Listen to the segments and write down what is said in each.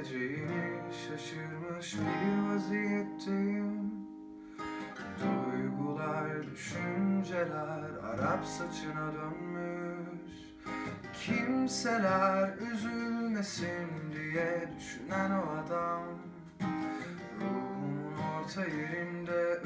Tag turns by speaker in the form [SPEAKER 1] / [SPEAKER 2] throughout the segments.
[SPEAKER 1] geleceğini şaşırmış bir vaziyetteyim. Duygular, düşünceler Arap saçına dönmüş. Kimseler üzülmesin diye düşünen o adam. Ruhumun orta yerinde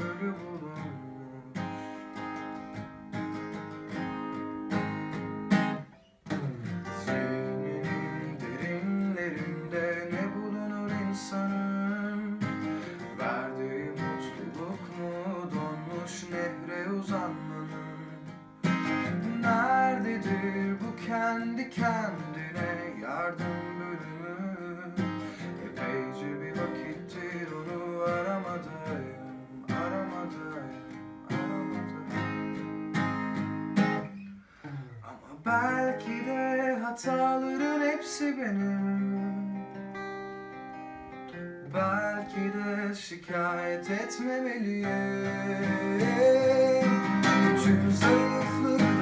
[SPEAKER 1] kendi kendine yardım bölümü. Epeyce bir vakittir onu aramadım Aramadım, aramadım. Ama belki de hataların hepsi benim. Belki de şikayet etmemeliyim. Tüm zayıflıklarım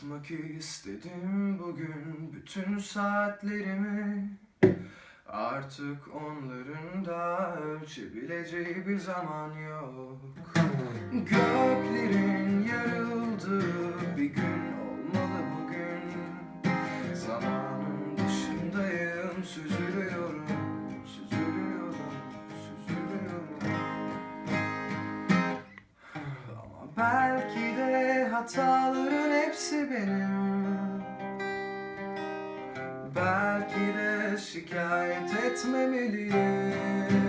[SPEAKER 1] Satmak istedim bugün bütün saatlerimi. Artık onların da ölçebileceği bir zaman yok. Göklerin yarıldığı bir gün olmalı bugün. Zamanın dışındayım süzülüyorum Süzülüyorum, süzülüyorum. Ama belki hataların hepsi benim. Belki de şikayet etmemeliyim